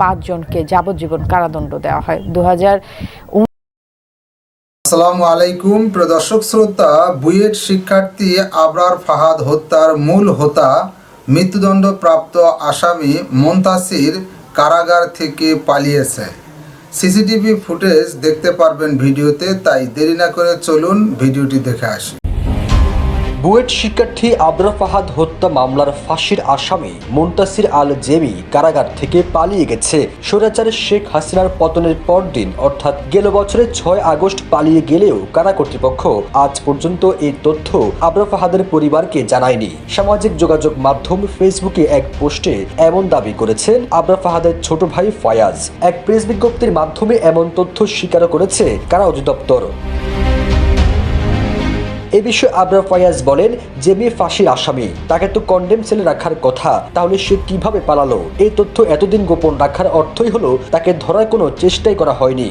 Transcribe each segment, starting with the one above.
পাঁচজনকে যাবজ্জীবন কারাদণ্ড দেওয়া হয়। দু আসসালামু আলাইকুম প্রিয় দর্শক শ্রোতা, বুয়েট শিক্ষার্থী আবরার ফাহাদ হত্যার মূল হোতা, মৃত্যুদণ্ডপ্রাপ্ত আসামি মন্তাসির কারাগার থেকে পালিয়েছে। সিসিটিভি ফুটেজ দেখতে পারবেন ভিডিওতে, তাই দেরি না করে চলুন ভিডিওটি দেখে আসি। বুয়েট শিক্ষার্থী আবরা ফাহাদ হত্যা মামলার ফাঁসির আসামি মুন্তাসির আল জেমি কারাগার থেকে পালিয়ে গেছে। স্বৈরাচার শেখ হাসিনার পতনের পর দিন অর্থাৎ গেল বছরের ছয় আগস্ট পালিয়ে গেলেও কারা কর্তৃপক্ষ আজ পর্যন্ত এই তথ্য আবরা ফাহাদের পরিবারকে জানায়নি। সামাজিক যোগাযোগ মাধ্যম ফেসবুকে এক পোস্টে এমন দাবি করেছেন আবরা ফাহাদের ছোট ভাই ফয়াজ। এক প্রেস বিজ্ঞপ্তির মাধ্যমে এমন তথ্য স্বীকার করেছে কারা অধিদপ্তর। এ বিষয়ে আবরার ফয়াজ বলেন, যে মেয়ে ফাঁসির আসামি, তাকে তো কন্ডেম সেলে রাখার কথা, তাহলে সে কীভাবে পালালো? এই তথ্য এতদিন গোপন রাখার অর্থই হলো, তাকে ধরার কোনো চেষ্টাই করা হয়নি।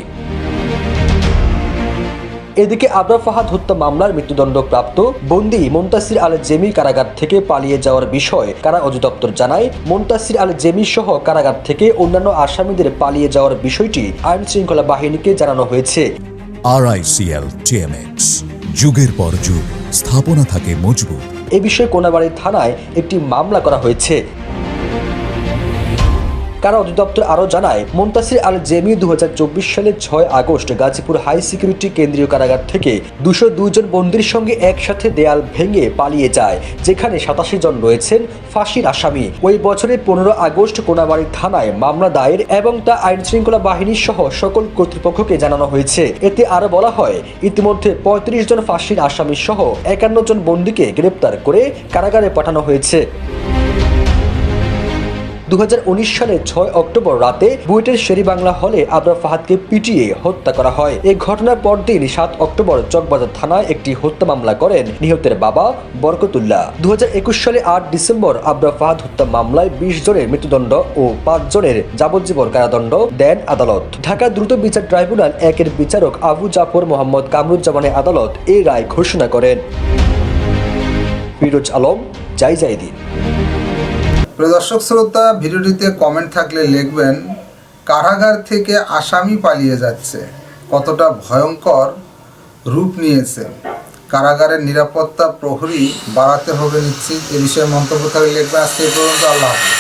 এদিকে আবরা ফাহাদ হত্যা মামলার মৃত্যুদণ্ডপ্রাপ্ত বন্দি মোন্তাসির আল জেমি কারাগার থেকে পালিয়ে যাওয়ার বিষয়ে কারা অধিদপ্তর জানায়। মোন্তাসির আল জেমি সহ কারাগার থেকে অন্যান্য আসামিদের পালিয়ে যাওয়ার বিষয়টি আইন শৃঙ্খলা বাহিনীকে জানানো হয়েছে। আরআইসিএল টিএমএক্স যুগের পর যুগ স্থাপনা থাকে মজবুত। এ বিষয়ে কোনাবাড়ি থানায় একটি মামলা করা হয়েছে। কারা অধিদপ্তর আরও জানায়, মোন্তাসির আল জেমি দু হাজার চব্বিশ সালের ছয় আগস্ট গাজীপুর হাই সিকিউরিটি কেন্দ্রীয় কারাগার থেকে দুশো জন বন্দির সঙ্গে একসাথে দেয়াল ভেঙে পালিয়ে যায়, যেখানে সাতাশি জন রয়েছেন ফাঁসির আসামি। ওই বছরের পনেরো আগস্ট কোনাবাড়ি থানায় মামলা দায়ের এবং তা আইন শৃঙ্খলা বাহিনী সহ সকল কর্তৃপক্ষকে জানানো হয়েছে। এতে আরও বলা হয়, ইতিমধ্যে পঁয়ত্রিশ জন ফাঁসির আসামি সহ একান্ন জন বন্দীকে গ্রেপ্তার করে কারাগারে পাঠানো হয়েছে। উনিশ সালের ছয় অক্টোবর রাতে বুয়েটের শেরি বাংলা হলে আবরা ফাহাদকে পিটিয়ে হত্যা করা হয়। এই ঘটনার পরদিন সাত অক্টোবর চকবাজার থানায় একটি হত্যা মামলা করেন নিহতের বাবা বরকতুল্লাহ। দু হাজার একুশ সালে আট ডিসেম্বর আবরা ফাহাদ হত্যা মামলায় বিশ জনের মৃত্যুদণ্ড ও পাঁচ জনের যাবজ্জীবন কারাদণ্ড দেন আদালত। ঢাকা দ্রুত বিচার ট্রাইব্যুনাল একের বিচারক আবু জাফর মোহাম্মদ কামরুজ্জামানের আদালত এই রায় ঘোষণা করেন। ফিরোজ আলম যাই যাই প্রিয় দর্শক শ্রোতা, ভিডিওটিতে কমেন্ট থাকলে লিখবেন, কারাগার থেকে আসামি পালিয়ে যাচ্ছে, কতটা ভয়ঙ্কর রূপ নিয়েছে। কারাগারের নিরাপত্তা প্রহরী বাড়াতে হবে নিশ্চিত, এ বিষয়ে মন্তব্য থাকলে লিখবেন। আজকে পর্যন্ত আল্লাহ হাফেজ।